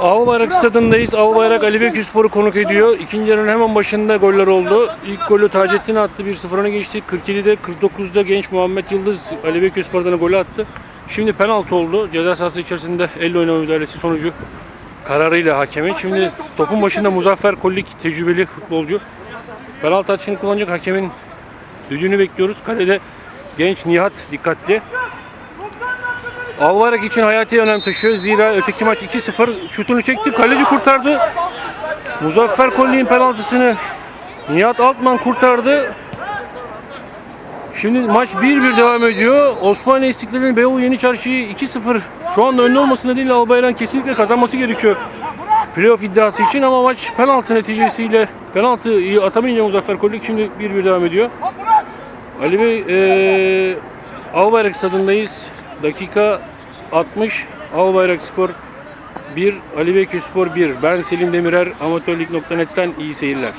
Avbayrak stadındayız. Avbayrak Ali Bekirspor'u konuk ediyor. İkinci yarının hemen başında goller oldu. İlk golü Taceddin attı. 1-0 öne geçti. 47'de 49'da genç Muhammed Yıldız Ali Bekirspor'dan golü attı. Şimdi penaltı oldu. Ceza sahası içerisinde elle oynama müdahalesi sonucu kararıyla hakemin. Şimdi topun başında Muzaffer Kollik tecrübeli futbolcu. Penaltı atışını kullanacak hakemin düdüğünü bekliyoruz. Kalede genç Nihat dikkatli. Alvarek için hayati önem taşıyor. Zira öteki maç 2-0 şutunu çekti. Kaleci kurtardı. Muzaffer Kolli'nin penaltısını Nihat Altman kurtardı. Şimdi maç 1-1 devam ediyor. Osmaniye İstiklal'in Beyoğlu Yeni Çarşı'yı 2-0 şu anda önde olması nedeniyle Albayrak'ın kesinlikle kazanması gerekiyor. Playoff iddiası için ama maç penaltı neticesiyle penaltıyı atamayınca Muzaffer Kollik şimdi 1-1 devam ediyor. Ali Bey eee Albayrak stadındayız. Dakika 60. Albayrak Spor 1, Ali Bekir Spor 1. Ben Selim Demirer, amatörlik.net'ten iyi seyirler.